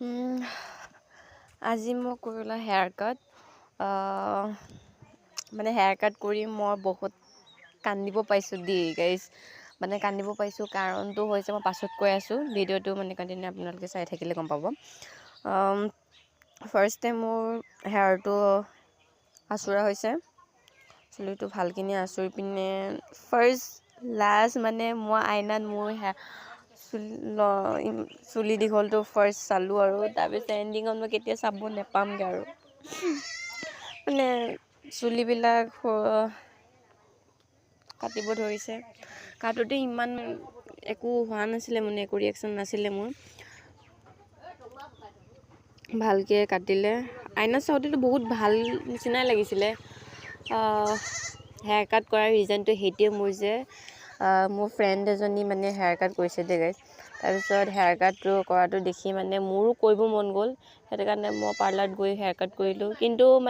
আজি মই কৰিলোঁ হেয়াৰ কাট মানে হেয়াৰ কাট কৰি মই বহুত কান্দিব পাইছোঁ দেই গাইজ মানে কান্দিব পাইছোঁ কাৰণটো হৈছে মই পাছত কৈ আছোঁ ভিডিঅ'টো মানে কণ্টিনিউ আপোনালোকে চাই থাকিলে গম পাব। ফাৰ্ষ্টে মোৰ হেয়াৰটো আঁচোৰা হৈছে। চুলিটো ভালখিনি আঁচুৰি পিনে ফাৰ্ষ্ট লাষ্ট মানে মই আইনাত মোৰ হেয়াৰ চুলি দীঘলটো ফাৰ্ষ্ট চালোঁ আৰু তাৰপিছত এণ্ডিঙত মই কেতিয়া চাব নেপামগৈ আৰু। মানে চুলিবিলাক কাটিব ধৰিছে। কাটোতে ইমান একো হোৱা নাছিলে মানে একো ৰিয়েকশ্যন নাছিলে মোৰ। ভালকৈ কাটিলে। আইনাত চাওঁতেতো বহুত ভাল নিচিনাই লাগিছিলে। হেয়াৰ কাট কৰাৰ ৰিজনটো সেইটোৱে মোৰ যে মোৰ ফ্ৰেণ্ড এজনী মানে হেয়াৰ কাট কৰিছে দেই তাৰপিছত হেয়াৰ কাটটো কৰাটো দেখি মানে মোৰো কৰিব মন গ'ল। সেইটো কাৰণে মই পাৰ্লাৰত গৈ হেয়াৰ কাট কৰিলোঁ। কিন্তু মানে